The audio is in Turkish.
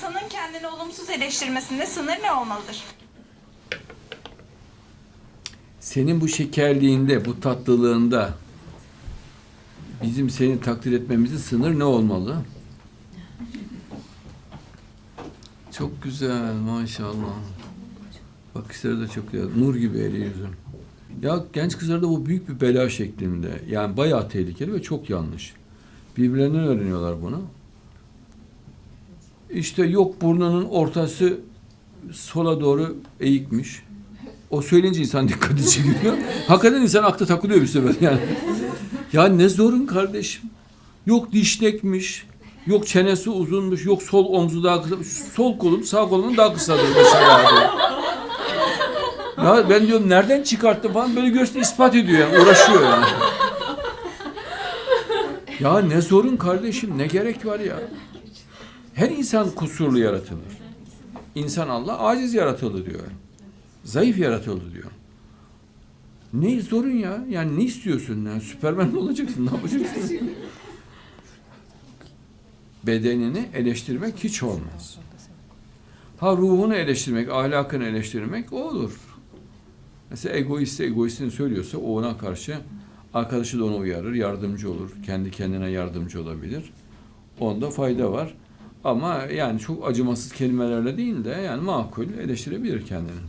İnsanın kendini olumsuz eleştirmesinde sınır ne olmalıdır? Senin bu şekerliğinde, bu tatlılığında bizim seni takdir etmemizin sınır ne olmalı? Çok güzel maşallah. Bakışları da çok güzel. Nur gibi eli yüzün. Ya genç kızlarda bu büyük bir bela şeklinde. Yani bayağı tehlikeli ve çok yanlış. Birbirlerinden öğreniyorlar bunu. İşte yok burnunun ortası sola doğru eğikmiş. O söyleyince insan dikkati çekiyor. Hakikaten insan akla takılıyor bir sefer yani. Ya ne zorun kardeşim. Yok dişlekmiş. Yok çenesi uzunmuş. Yok sol omzu daha kısa. Sol kolum sağ kolumun daha kısadır mesela. Ya ben diyorum nereden çıkarttı falan böyle göster ispat ediyor yani. Uğraşıyor yani. Ya ne sorun kardeşim ne gerek var ya. Her insan kusurlu yaratılır. İnsan Allah aciz yaratıldı diyor. Zayıf yaratıldı diyor. Ne sorun ya? Yani ne istiyorsun? Yani Süpermen mi olacaksın? Ne yapacaksın? Bedenini eleştirmek hiç olmaz. Ha ruhunu eleştirmek, ahlakını eleştirmek o olur. Mesela egoist egoistini söylüyorsa o ona karşı arkadaşı da onu uyarır, yardımcı olur. Kendi kendine yardımcı olabilir. Onda fayda var. Ama yani çok acımasız kelimelerle değil de yani makul eleştirebilir kendini.